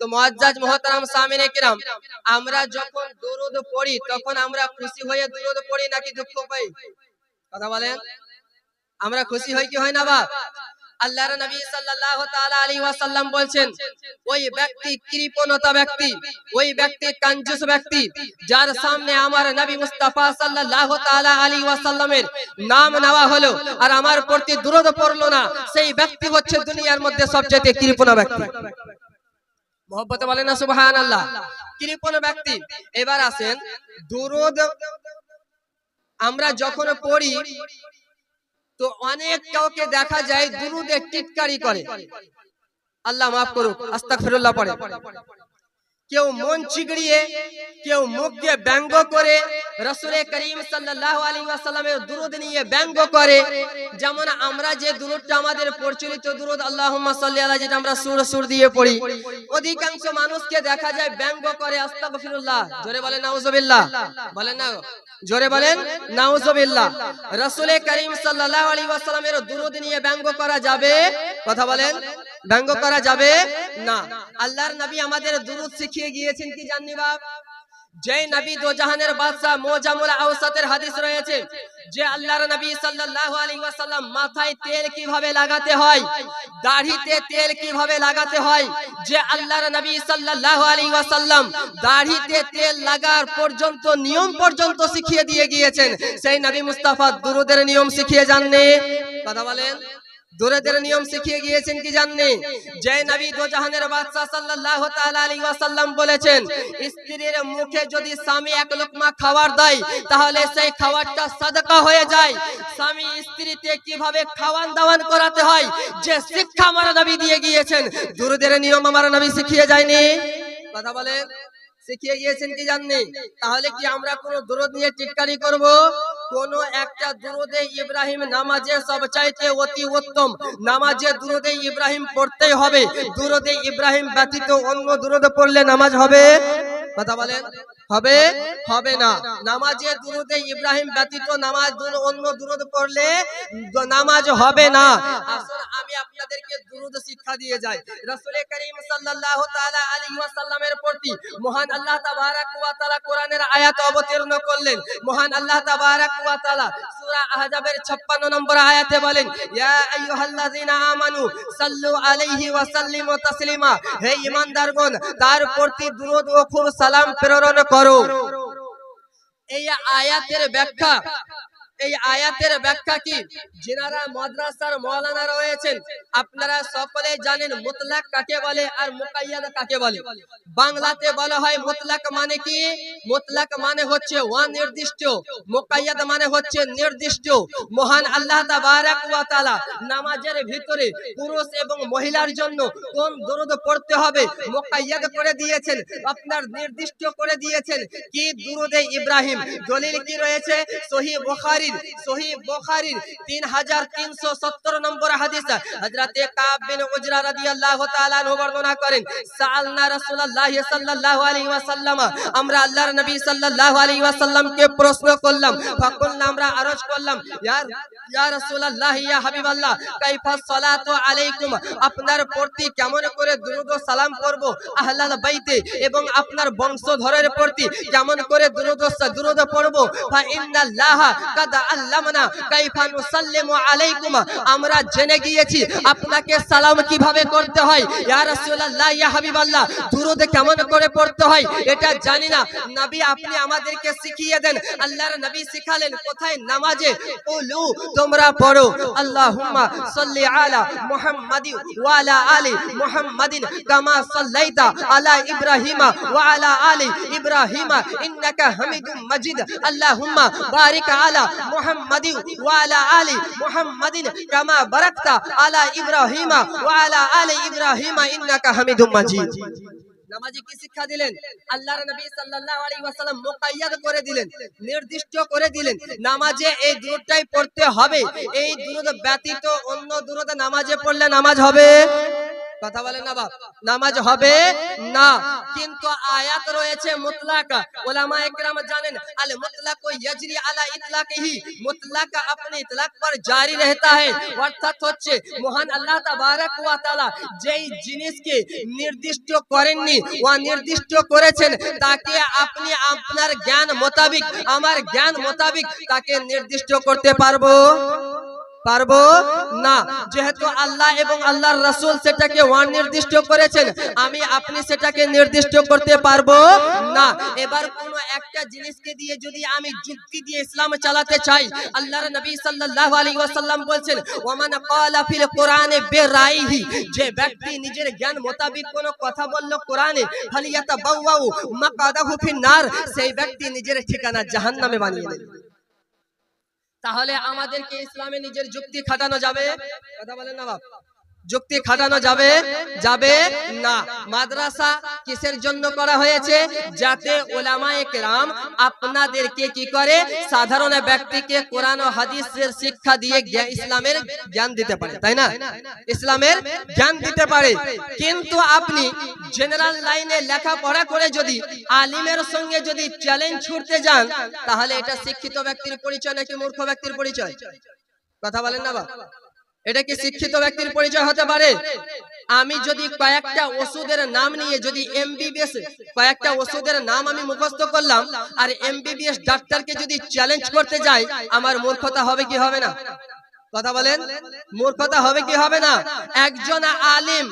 তো সামিনে কিরাম, আমরা যখন দুরুদ পড়ি, তখন আমরা খুশি হয়ে দুরুদ পড়ি নাকি দুঃখ পাই? কথা বলেন। আমরা খুশি হই কি হয় না আল্লাহর নবী সাল্লাল্লাহু তাআলা আলাইহি ওয়াসাল্লাম বলছেন, ওই ব্যক্তি কৃপণতা ব্যক্তি, ওই ব্যক্তি কঞ্জুস ব্যক্তি, যার সামনে আমার নবী মুস্তাফা সাল্লাল্লাহু তাআলা আলাইহি ওয়াসাল্লামের নাম নেওয়া হলো, আর আমার প্রতি দুরুদ পড়ল না, সেই ব্যক্তি হচ্ছে দুনিয়ার মধ্যে সবচেয়ে কৃপণা ব্যক্তি। মহব্বতে বলেন না সুবহান আল্লাহ কৃপণ ব্যক্তি। এবার আসেন, দুরুদ আমরা যখন পড়ি, তো অনেক কাউকে দেখা যায় দুরুদে টিটকারি করে। আল্লাহ মাফ করুক, আস্তাগফিরুল্লাহ পড়ে। কেউ মন চিগড়িয়ে, কেউ মুখকে ব্যঙ্গ করে রসুলে করিম আলাইহি ওয়াসাল্লামের দুরুদ নিয়ে ব্যঙ্গ করে। যেমন আমরা যে দুরুদটা আমাদের প্রচলিত দুরুদ, আল্লাহুম্মা সাল্লি আলা, যেটা আমরা সুর সুর দিয়ে পড়ি। অধিকাংশ মানুষকে দেখা যায় ব্যঙ্গ করে, আস্তাগফিরুল্লাহ। জোরে বলেন, নাউজুবিল্লাহ। বলেন না জোরে বলেন, নাউজুবিল্লাহ। রসুলে করিম সাল্লাল্লাহু আলাইহি ওয়াসাল্লামের দুরুদ নিয়ে ব্যঙ্গ করা যাবে? কথা বলেন। ব্যঙ্গ করা যাবে না। আল্লাহর নবী আমাদের দুরুদ শিখিয়ে গিয়েছেন কি জাননি বাপ? যে নবী দো জাহানের বাদশা মোজামুল আওসাতের হাদিস রয়েছে যে আল্লাহর নবী সাল্লাল্লাহু আলাইহি ওয়াসাল্লাম মাথায় তেল কীভাবে লাগাতে হয়? দাড়িতে তেল কীভাবে লাগাতে হয়? যে আল্লাহর নবী সাল্লাল্লাহু আলাইহি ওয়াসাল্লাম দাড়িতে তেল লাগার পর্যন্ত নিয়ম পর্যন্ত শিখিয়ে দিয়ে গিয়েছেন। সেই নবী মুস্তাফা দুরুদের নিয়ম শিখিয়ে জাননি কথা বলেন? দুরুদের নিয়ম শিখিয়ে গিয়েছেন কি জাননি? যে নবী দো জাহানের বাদশা সাল্লাল্লাহু তাআলা আলাইহি ওয়াসাল্লাম বলেছেন, স্ত্রীর মুখে যদি স্বামী এক লোকমা খাবার দেয়, তাহলে সেই খাবারটা সাদকা হয়ে যায়। স্বামী স্ত্রীতে কীভাবে খাওয়ান দাওয়ান করাতে হয়, যে শিক্ষা আমার নবী দিয়ে গিয়েছেন দুরুদের নিয়ম আমার নবী শিখিয়ে যায়নি। কথা বলেন? শিখিয়ে গিয়েছেন কি জাননি? তাহলে কি আমরা কোন দুরুদ নিয়ে টিটকারি করব? কোন একটা দুরুদে ইব্রাহিম নামাজে সবচাইতে অতি উত্তম। নামাজে দুরুদে ইব্রাহিম পড়তেই হবে। দুরুদে ইব্রাহিম ব্যতীত অন্য দুরুদ পড়লে নামাজ হবে? কথা বলেন। হবে? হবে? না। নামাজে দুরুদে ইব্রাহিম ব্যতীত নামাজ অন্য দুরুদ পড়লে নামাজ হবে না। আমি আপনাদেরকে দুরুদ শিক্ষা দিয়ে যাই। রাসূল করিম সাল্লাল্লাহু তাআলা আলাইহি ওয়াসাল্লামের প্রতি মহান আল্লাহ তাবারাক ওয়া তাআলা কোরআনের আয়াত অবতীর্ণ করলেন। মহান আল্লাহ তাবারাক ওয়া তাআলা সূরা আহজাবের 56 নম্বর আয়াতে বলেন ইয়া আইয়ুহাল্লাযিনা আমানু সাল্লু আলাইহি ওয়া সাল্লিমু তাসলিমা। হে ঈমানদারগণ তার প্রতি দুরূদ ও খুব সালাম প্রেরণ করো। এই আয়াতের ব্যাখ্যা এই আয়াতের ব্যাখ্যা কি? যিনারা মাদ্রাসার মাওলানা রয়েছেন, আপনারা সকলে জানেন মুতলাক কাকে বলে আর মুকাইয়াদ কাকে বলে। বাংলাতে বলা হয় মুতলাক মানে কি? মুতলাক মানে হচ্ছে অনির্দিষ্ট, মুকাইয়াদ মানে হচ্ছে নির্দিষ্ট। মহান আল্লাহ তাবারাক ওয়া তাআলা নামাজের ভিতরে পুরুষ এবং মহিলার জন্য কোন দরুদ পড়তে হবে? মুকাইয়াদ করে দিয়েছেন, আপনার নির্দিষ্ট করে দিয়েছেন। কি দুরুদে ইব্রাহিম? দলিল কি রয়েছে? সহি বুখারীর সহি বুখারীর 3370 নম্বর হাদিস। হযরতে কাব বিন উজরা রাদিয়াল্লাহু তাআলা আনহু বর্ণনা করেন সাআলনা রাসূলুল্লাহ সাল্লাল্লাহু আলাইহি ওয়াসাল্লাম, আমরা আল্লাহর নবী সাল্লাল্লাহু আলাইহি ওয়াসাল্লামকে প্রশ্ন করলাম, ফাকুলনা আমরা আরজ করলাম রাসূলুল্লাহ হাবিবাল্লাহ, কাইফা সালাতু আলাইকুম, আপনার প্রতি কেমন করে দুরূদ সালাম করব আহলাল বাইতে, এবং আপনার বংশধরের প্রতি কেমন করে দুরূদ ও পড়ব? কাদ আলাইকুম। আমরা জেনে গিয়েছি আপনাকে সালাম কীভাবে করতে হয়। কেমন করে পড়তে হয় এটা জানি না। নবী, আপনি আমাদেরকে শিখিয়ে দেন। আল্লাহর নবী শিখালেন কোথায় নামাজে? তোমরা পড়ো। আল্লাহুম্মা আলা মুহাম্মাদি ওয়া আলা আলি মুহাম্মাদিন কামা সাল্লাইতা আলা ইব্রাহিমা ওয়া আলি ইব্রাহিমা। ইন্নাকা হামিদুম মাজিদ। আল্লাহুম্মা বারিক আলা মুহাম্মাদি ওয়া আলা আলি মুহাম্মাদিন কামা বারাকতা আলা ইব্রাহিমা ওয়া আলা আলি ইব্রাহিমা ইন্নাকা হামিদুম মাজিদ। নামাজে কি শিক্ষা দিলেন? আল্লাহর করে দিলেন, নির্দিষ্ট করে দিলেন, নামাজে এই দুরুদটাই পড়তে হবে। এই দুরুদ ব্যতীত অন্য দুরুদ নামাজে পড়লে নামাজ হবে? কথা বলেন না বাপ নামাজ হবে না কিন্তু আয়াত রয়েছে মুতলাকা ওলামা একরাম জানেন আল মুতলাক ইয়াজরি আলা ইতলাকিহি মুতলাক अपने ইতলাক पर জারি रहता है অর্থাৎ হচ্ছে মহান আল্লাহ তাবারক ওয়া তাআলা যেই জিনিসকে নির্দিষ্ট করেননি ওয়া নির্দিষ্ট করেছেন তাকে আপনি আপনার জ্ঞান মোতাবিক আমার জ্ঞান মোতাবিক তাকে নির্দিষ্ট করতে পারবো পারব? না। যেহেতু আল্লাহ এবং আল্লাহর রাসূল সেটাকে ওয়ান নির্দিষ্ট করেছেন, আমি আপনি সেটাকে নির্দিষ্ট করতে পারব? না। এবার কোন একটা জিনিসকে দিয়ে যদি আমি যুক্তি দিয়ে ইসলাম চালাতে চাই, আল্লাহর নবী সাল্লাল্লাহু আলাইহি ওয়াসাল্লাম বলছেন ওমান ক্বালা ফিল কোরআনে বেরাইহি যে ব্যক্তি নিজের জ্ঞান মোতাবিক কোন কথা বলল কোরআনে, ফালিয়াতাবাওয়াউ মাকাদাহু ফিন নার, সেই ব্যক্তি নিজের ঠিকানা জাহান্নামে বানিয়ে নেবে তাহলে আমাদেরকে ইসলামে নিজের যুক্তি খাটানো যাবে। কথা বলেন না বাপ। যুক্তি খাটানো যাবে? যাবে না। মাদ্রাসা কিসের জন্য করা হয়েছে? যাতে ওলামায়ে কেরাম আপনাদেরকে কি করে? সাধারণ ব্যক্তিকে কোরআন ও হাদিসের শিক্ষা দিয়ে ইসলামের জ্ঞান দিতে পারে, তাই না? ইসলামের জ্ঞান দিতে পারে। কিন্তু আপনি জেনারেল লাইনে লেখাপড়া করে যদি আলিমের সঙ্গে যদি চ্যালেঞ্জ ছুটতে যান, তাহলে এটা শিক্ষিত ব্যক্তির পরিচয় নাকি মূর্খ ব্যক্তির পরিচয়? কথা বলেন না বা এটা কি শিক্ষিত ব্যক্তির পরিচয় হতে পারে? আমি যদি কয়েকটা ওষুধের নাম নিয়ে যদি এমবিবিএস কয়েকটা ওষুধের নাম আমি মুখস্থ করলাম আর এমবিবিএস ডাক্তারকে যদি চ্যালেঞ্জ করতে যাই আমার মূর্খতা হবে কি হবে না? কথা বলেন? মূর্খতা হবে কি হবে না? একজন আলিম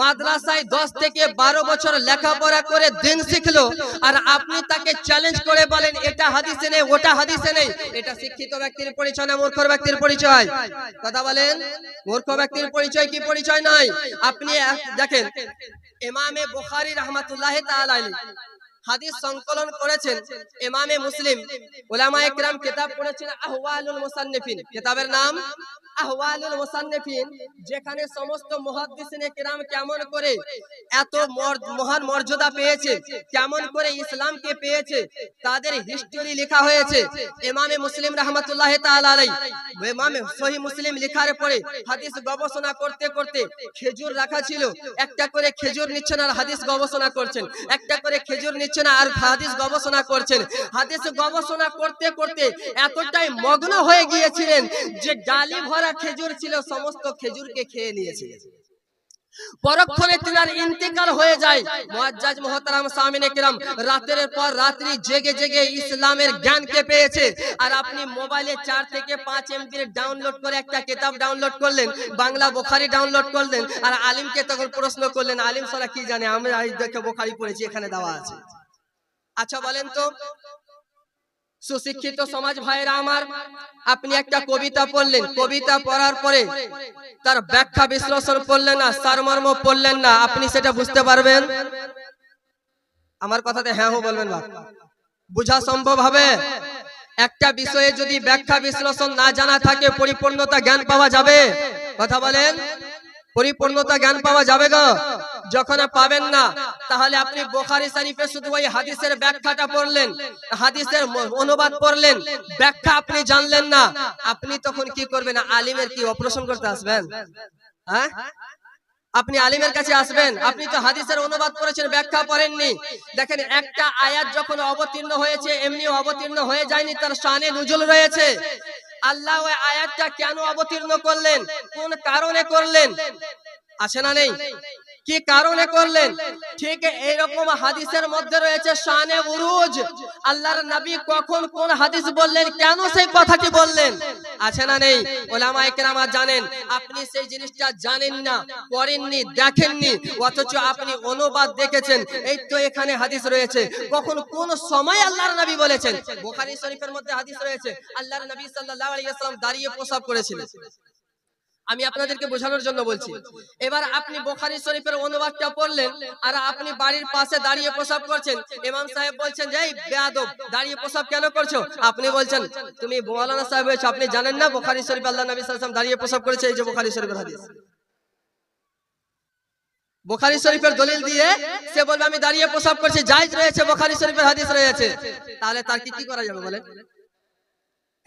মাদ্রাসায় দশ থেকে বারো বছর লেখাপড়া করে দিন শিখলো, আর আপনি তাকে চ্যালেঞ্জ করে বলেন, এটা হাদিসে নেই, ওটা হাদিসে নেই। এটা শিক্ষিত ব্যক্তির পরিচয় না মূর্খ ব্যক্তির পরিচয়? কথা বলেন? মূর্খ ব্যক্তির পরিচয় কি পরিচয় নয় আপনি দেখেন, ইমামে বুখারী রহমাতুল্লাহ তাআলা হাদিস সংকলন করেছেন ইমামে মুসলিম। উলামায়ে কিরাম কিতাব পড়েছেন আহওয়ালুল মুসান্নিফিন। কিতাবের নাম আহওয়ালুল মুসান্নিফিন যেখানে সমস্ত মুহাদ্দিসিনে কিরাম কেমন করে এত মহান মর্যাদা পেয়েছে কেমন করে ইসলামকে পেয়েছে তাদের হিস্টরি লেখা হয়েছে। ইমামে মুসলিম রাহমাতুল্লাহ তাআলা আলাইহি ইমামে সহিহ মুসলিম লেখার পরে হাদিস গবেষণা করতে করতে খেজুর রাখা ছিল। একটা করে খেজুর নিচ্ছেন আর হাদিস গবেষণা করছেন। একটা করে খেজুর নিচ্ছেন আর হাদিস গবেষণা করছেন। হাদিস গবেষণা করতে করতে এতটাই মগ্ন হয়ে গিয়েছিলেন যে ডালি ভরা খেজুর ছিল, সমস্ত খেজুরকে খেয়ে নিয়েছিলেন। পরক্ষণে তিনার ইন্তেকাল হয়ে যায়। মুআজ্জাজ মুহতারাম সামিনে কিরাম রাতের পর রাত্রি জেগে জেগে ইসলামের জ্ঞানকে পেয়েছে। আর আপনি মোবাইলে চার থেকে পাঁচ এমবির ডাউনলোড করে একটা কিতাব ডাউনলোড করলেন, বাংলা বোখারি ডাউনলোড করলেন, আর আলিমকে তখন প্রশ্ন করলেন, আলিম সারা কি জানে? আমরা দেখে বোখারি পড়েছি, এখানে দেওয়া আছে। আচ্ছা বলেন তো। সুশিক্ষিত সমাজ ভাইরা আমার আপনি একটা কবিতা পড়লেন। কবিতা পড়ার পরে তার ব্যাখ্যা বিশ্লেষণ করলেন না সারমর্ম পড়লেন না। আপনি সেটা বুঝতে পারবেন? আমার কথাতে হ্যাঁ হো বলবেন না। বুঝা সম্ভব হবে? একটা বিষয়ে যদি ব্যাখ্যা বিশ্লেষণ না জানা থাকে পরিপূর্ণতা জ্ঞান পাওয়া যাবে? কথা বলেন পরিপূর্ণতা জ্ঞান পাওয়া যাবে গো? যখন পাবেন না, তাহলে আপনি বোখারি শরীফে শুধু ওই হাদিসের ব্যাখ্যাটা পড়লেন, হাদিসের অনুবাদ পড়লেন, ব্যাখ্যা আপনি জানলেন না, আপনি তখন কি করবেন? আলিমের কি অপারেশন করতে আসবেন? হ্যাঁ? আপনি আলিমের কাছে আসবেন, আপনি তো হাদিসের অনুবাদ করেছেন, ব্যাখ্যা করেননি দেখেন, একটা আয়াত যখন অবতীর্ণ হয়েছে, এমনি অবতীর্ণ হয়ে যায়নি, তার শানে নুজুল রয়েছে। আল্লাহ ওই আয়াতটা কেন অবতীর্ণ করলেন? কোন কারণে করলেন? আছে না নেই? কি কারণে করলেন? ঠিক এইরকম হাদিসের মধ্যে রয়েছে শানে উরুজ আল্লাহর নবী কখন কোন হাদিস বললেন? কেন সেই কথাটি বললেন? আছে না নেই? ওলামায়ে কেরামা জানেন। আপনি সেই জিনিসটা জানেন না পড়েননি দেখেননি অথচ আপনি অনুবাদ দেখেছেন। এই তো এখানে হাদিস রয়েছে। কখন কোন সময় আল্লাহর নবী বলেছেন? বুখারী শরীফের মধ্যে হাদিস রয়েছে। আল্লাহর নবী সাল্লাল্লাহু আলাইহি ওয়াসাল্লাম দাঁড়িয়ে প্রসাব করেছিলেন। আমি আপনাদেরকে বোঝানোর জন্য বলছি। এবার আপনি বোখারি শরীফের অনুবাদটা পড়লেন আর আপনি বাড়ির পাশে দাঁড়িয়ে প্রসাব করছেন। ইমাম সাহেব বলছেন যে বেয়াদব, দাঁড়িয়ে প্রসাব কেন করছ? আপনি বলছেন, তুমি মৌলানা সাহেব হয়েছো, আপনি জানেন না বোখারি শরীফ আল্লাহ নবী ওয়াসাল্লাম দাঁড়িয়ে প্রসাব করেছে, এই যে বোখারি শরীফের হাদিস। বোখারি শরীফের দলিল দিয়ে সে বলবে, আমি দাঁড়িয়ে প্রসাব করছি, জায়েজ রয়েছে, বোখারি শরীফের হাদিস রয়েছে। তাহলে তার কি কি করা যাবে বলেন?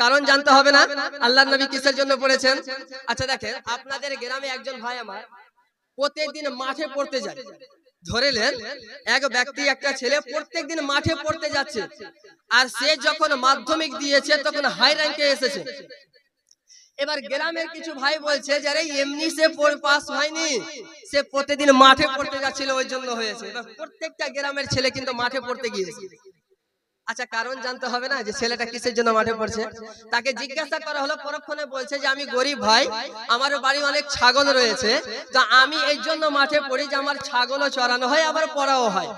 কারণ জানতে হবে না আল্লাহর নবী কিসের জন্য পড়েছেন? আচ্ছা দেখেন আপনাদের গ্রামে একজন ভাই আমার প্রত্যেকদিন মাঠে পড়তে যায়। ধরেলেন এক ব্যক্তি একটা ছেলে প্রত্যেকদিন মাঠে পড়তে যাচ্ছে। আর সে যখন মাধ্যমিক দিয়েছে তখন হাই র্যাঙ্কে এসেছে। এবার গ্রামের কিছু ভাই বলছে যে আরে এমনি সে পাস হয়নি সে প্রতিদিন মাঠে পড়তে যাচ্ছিল ওই জন্য হয়েছে। প্রত্যেকটা গ্রামের ছেলে কিন্তু মাঠে পড়তে গিয়েছে। আচ্ছা কারণ জানতে হবে না যে ছেলেটা কিসের জন্য মাঠে পড়ছে? তাকে জিজ্ঞাসা করা হলো, পরক্ষণে বলছে যে আমি গরিব ভাই, আমার বাড়ি অনেক ছাগল রয়েছে, তো আমি এই জন্য মাঠে পড়ি যে আমার ছাগলও চড়ানো হয়, আবার পড়াও হয়।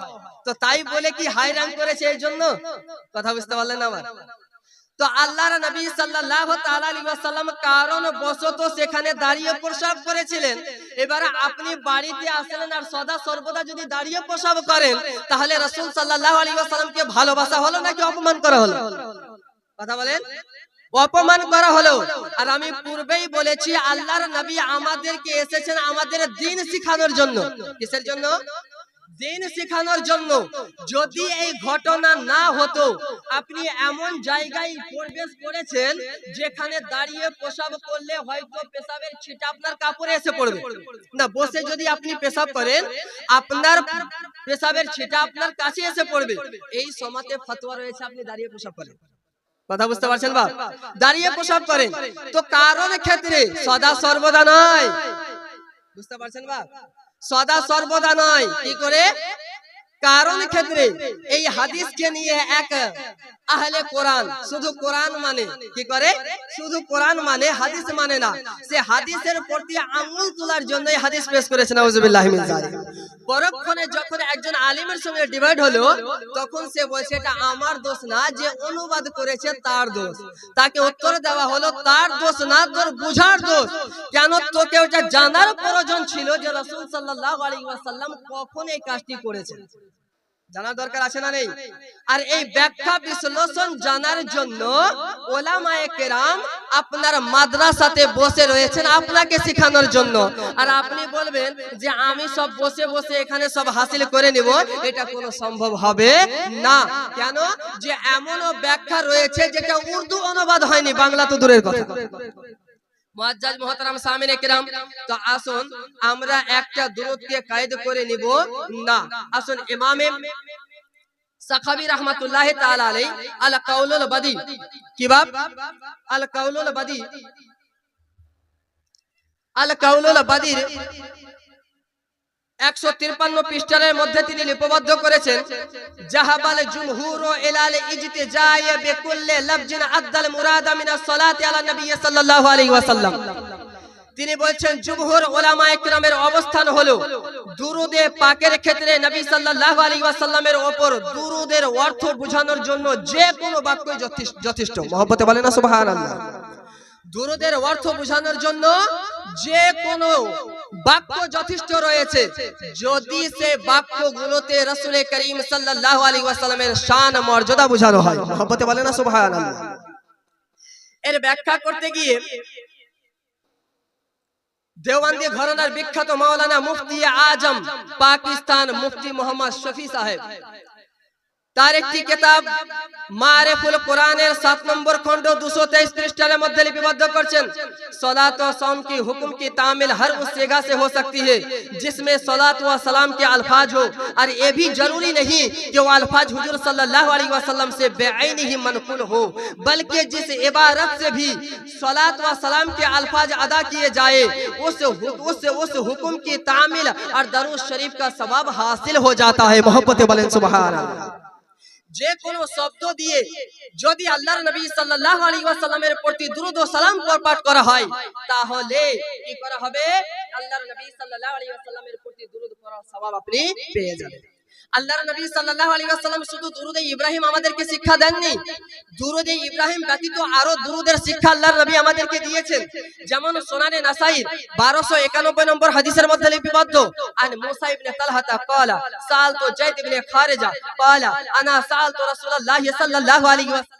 তো তাই বলে কি হাই রান করেছে এই জন্য? কথা বুঝতে পারলেন আমার তো আল্লাহর নবী সাল্লাল্লাহু তাআলা আলাইহি ওয়াসাল্লাম কারণ বশত সেখানে দাঁড়িয়ে প্রসাব করেছিলেন। এবারে আপনি বাড়িতে আসলেন আর সদা সর্বদা যদি দাঁড়িয়ে প্রসাব করেন, তাহলে রাসূল সাল্লাল্লাহু আলাইহি ওয়াসাল্লামকে ভালোবাসা হলো নাকি অপমান করা হলো? কথা বলেন? অপমান করা হলো। আর আমি পূর্বেই বলেছি, আল্লাহর নবী আমাদেরকে এসেছেন আমাদের দিন শিখানোর জন্য। কিসের জন্য? দিন শেখানোর জন্য যদি এই ঘটনা না হতো, আপনি এমন জায়গায় প্রবেশ করেছেন যেখানে দাঁড়িয়ে পেশাব করলে হয়তো পেশাবের ছিটা আপনার কাপড়ে এসে পড়বে। না, বসে যদি আপনি পেশাব করেন, আপনার পেশাবের ছিটা আপনার কাছে এসে পড়বে। এই সমাতে ফতোয়া রয়েছে আপনি দাঁড়িয়ে পেশাব করেন। কথা বুঝতে পারছেন বাপ? দাঁড়িয়ে প্রসাব করেন। তো কারণ ক্ষেত্রে সদা সর্বদা নয়। বুঝতে পারছেন বাপ? সদা সর্বদা নয়। কি করে? কারণ ক্ষেত্রে এই হাদিসকে নিয়ে এক আহলে কোরআন শুধু কোরআন মানে কি করে? শুধু কোরআন মানে হাদিস মানে না। সে হাদিসের প্রতি আঙ্গুল তোলার জন্য হাদিস পেশ করেছে নাউজুবিল্লাহি মিন জালিক পরক্ষণে যখন একজন আলিমের সঙ্গে ডিভাইড হলো তখন সে বলছে এটা আমার দোষ না যে অনুবাদ করেছে তার দোষ। তাকে উত্তর দেওয়া হলো তার দোষ না তোর বুঝার দোষ। কেন তোকে ওটা জানার প্রয়োজন ছিল যে রাসূল সাল্লাল্লাহু আলাইহি ওয়াসাল্লাম কখন এই কাজটি করেছেন? জানার দরকার আছে না নেই? আর এই ব্যাখ্যা বিশ্লেষণ জানার জন্য ওলামায়ে কেরাম আপনার মাদ্রাসাতে বসে রয়েছেন আপনাকে শেখানোর জন্য। আর আপনি বলবেন যে আমি সব বসে বসে এখানে সব হাসিল করে নিব এটা কোনো সম্ভব হবে না। কেন? যে এমনও ব্যাখ্যা রয়েছে যেটা উর্দু অনুবাদ হয়নি বাংলা তো দূরের কথা। মুআজ্জাজ মুহতারাম সামিনে কিরাম তো আসুন আমরা একটা দূরত্বকে কায়েদ করে নিব। না, আসুন ইমামে সাখাবি রহমাতুল্লাহ তাআলা আলাই আল কাউলুল বাদি। কি বাব আল কাউলুল বাদি। আল কাউলুল বাদির একশো তিরপান্ন পৃষ্ঠারের মধ্যে তিনি লিপিবদ্ধ করেছেন জুমহুর বিকুল্লি আলা তিনি বলছেন, জুমহুর ওলামা একরামের অবস্থান হলো দুরুদে পাকের ক্ষেত্রে নবী সাল্লাল্লাহু আলাইহি ওয়াসাল্লামের উপর দুরুদের অর্থ বোঝানোর জন্য যে কোনো বাক্যই যথেষ্ট- যথেষ্ট। মহব্বতে বলেন না, সুবহানাল্লাহ। দুরুদের অর্থ বোঝানোর জন্য যে কোনো বাক্য যথেষ্ট রয়েছে। যদি সে বাক্যগুলোতে রাসূল করিম সাল্লাল্লাহু আলাইহি ওয়াসাল্লামের শান, মর্যাদা বোঝানো হয়। মহব্বতে বলেন না, সুবহানাল্লাহ। এর ব্যাখ্যা করতে গিয়ে দেওয়ান্দি ঘরানার বিখ্যাত মাওলানা মুফতি আজম, পাকিস্তান মুফতি মোহাম্মদ শফি সাহেব, তার একটি কিতাব মারেফুল কোরআনের 7 নম্বর খণ্ড 223 পৃষ্ঠার মধ্যে লিপিবদ্ধ করছেন। সালাত व सलाम की हुक्म की तामिल हर उस सेगा से हो सकती है जिसमें सलात व सलाम के अल्फाज हो और ये भी ज़रूरी नहीं कि वो अल्फाज हुजूर सल्लल्लाहु अलैहि वसल्लम से बेआइन ही मनकुल हो बल्कि जिस इबारत से भी सलात व सलाम के अल्फाज अदा किए जाए उस उस उस हुक्म की तामिल और दरूद शरीफ का सवाब हासिल हो जाता है मोहब्बत बलन सुभान अल्लाह যে কোন শব্দ দিয়ে যদি আল্লাহর নবী সাল্লাল্লাহু আলাইহি ওয়াসাল্লামের প্রতি দ্রুত ও সালাম পাঠ করা হয়, তাহলে কি করা হবে? আল্লাহর নবী সাল্লাল্লাহু আলাইহি ওয়াসাল্লামের প্রতি দ্রুত পড়ার সওয়াব আপনি পেয়ে যাবেন। আল্লাহর নবী সাল্লাল্লাহু আলাইহি ওয়াসাল্লাম শুধু দুরুদে ইব্রাহিম আমাদেরকে শিক্ষা দেননি। দুরুদে ইব্রাহিম ব্যতীত আরও দুরুদের শিক্ষা আল্লাহর নবী আমাদেরকে দিয়েছেন। যেমন সোনানে নাসাইর 1291 নম্বর হাদিসের মধ্যে লিপিবদ্ধ। আন মুসা ইবনে তালহাতা ক্বালা সালতু জাইদ ইবনে খারেজা ক্বালা, আনা সালতু রাসূলুল্লাহ সাল্লাল্লাহু আলাইহি ওয়াসাল্লাম।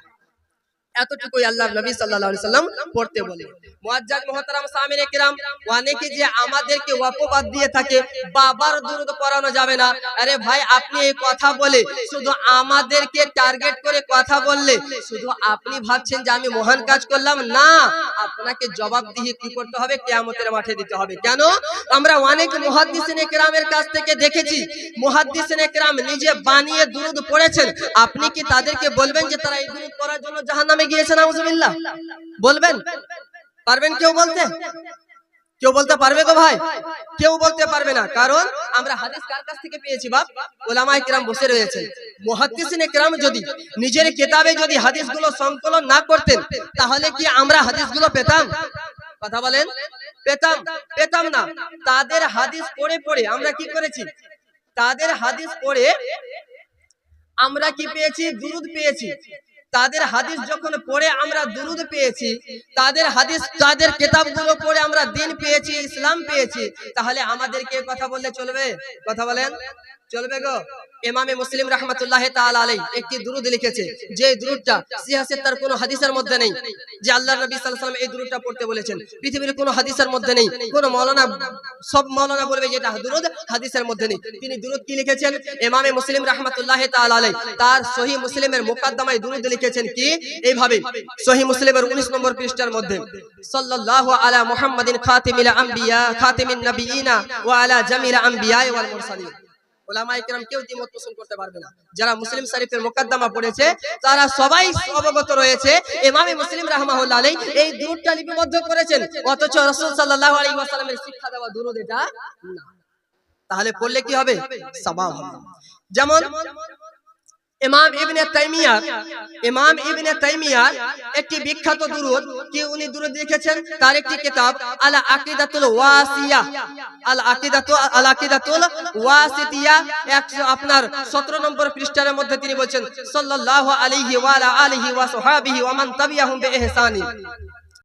এতটুকুই আল্লাহর নবী আলাইহি সাল্লাম পড়তে বলে সামিনে কিরাম, অনেকে যে আমাদেরকে অপবাদ দিয়ে থাকে, বাবার পড়ানো যাবে না। আরে ভাই, আপনি এই কথা বলে শুধু আমাদেরকে টার্গেট করে কথা বললে, শুধু আপনি ভাবছেন যে আমি মহান কাজ করলাম? না, আপনাকে জবাব দিয়ে কি করতে হবে? কিয়ামতের মাঠে দিতে হবে। কেন? আমরা অনেক মুহাদ্দিসিনে কেরামের কাছ থেকে দেখেছি, মুহাদ্দিসিনে কেরাম নিজে বানিয়ে দুরূদ পড়েছেন। আপনি কি তাদেরকে বলবেন যে তারা এই দুরূদ পড়ার জন্য গিয়েছেন আউযুবিল্লাহ বলবেন? পারবেন কেউ বলতে? কেউ বলতে পারবে তো ভাই? কেউ বলতে পারবে না। কারণ আমরা হাদিস কার কাছ থেকে পেয়েছি বাপ? ওলামায়ে কিরাম বসে রয়েছেন। মুহাদ্দিসিনে কিরাম যদি নিজের কিতাবে যদি হাদিসগুলো সংকলন না করতেন, তাহলে কি আমরা হাদিসগুলো পেতাম? কথা বলেন? পেতাম। পেতাম না। তাদের হাদিস পড়ে পড়ে আমরা কি করেছি? তাদের হাদিস পড়ে আমরা কি পেয়েছি? দুরুদ পেয়েছি। তাদের হাদিস যখন পড়ে আমরা দুরুদ পেয়েছি, তাদের হাদিস, তাদের কিতাবগুলো পড়ে আমরা দিন পেয়েছি, ইসলাম পেয়েছি, তাহলে আমাদেরকে কথা বললে চলবে? কথা বলেন। চলবে গো ইমামে মুসলিম রাহমাতুল্লাহ তাআলা একটি দুরুদ লিখেছে, যে দুরুদটা সিহাসের তার কোনো হাদিসের মধ্যে নেই, যে আল্লাহর নবী ওয়াসাল্লাম এই দুরুদটা পড়তে বলেছেন, পৃথিবীর কোনো হাদিসের মধ্যে নেই, কোনো মাওলানা, সব মাওলানা বলবে যে এটা দুরুদ, হাদিসের মধ্যে নেই। তিনি দুরুদ কি লিখেছেন? ইমামে মুসলিম রাহমাতুল্লাহ আলাইহি তার সহিহ মুসলিমের মুকদ্দমায় দুরুদ লিখেছেন কি? এইভাবে, সহিহ মুসলিমের 19 নম্বর পৃষ্ঠার মধ্যে, সাল্লাল্লাহু আলা মুহাম্মাদিন খাতিমিল আম্বিয়া, খাতিমিন নবিয়িনা ওয়া আলা জামিল আম্বিয়া ওয়াল মুরসালিন। যারা মুসলিম শরীফের মোকদ্দমা পড়েছে, তারা সবাই অবগত রয়েছে, ইমামে মুসলিম রাহমাহুল্লাহ আলাইহি এই লিপিবদ্ধ করেছেন, অথচ রাসূল সাল্লাল্লাহু আলাইহি ওয়াসাল্লামের শিক্ষা দেওয়া এটা না। তাহলে পড়লে কি হবে? সওয়াব যেমন ইমাম ইবনে তাইমিয়া ইমাম ইবনে তাইমিয়া একটি বিখ্যাত দুরুদ কি উনি দুরুদ লিখেছেন? তার একটি কিতাব আল আকিদাতুল ওয়াসিয়া। আল আকিদাতু আল আকিদাতুল ওয়াসিতিয়া। একশো আপনার 17 নম্বর পৃষ্ঠার মধ্যে তিনি বলছেন সাল্লাল্লাহু আলাইহি ওয়া আলা আলিহি ওয়া সাহাবিহি ওয়া মান তাবিআহুম বিইহসানি।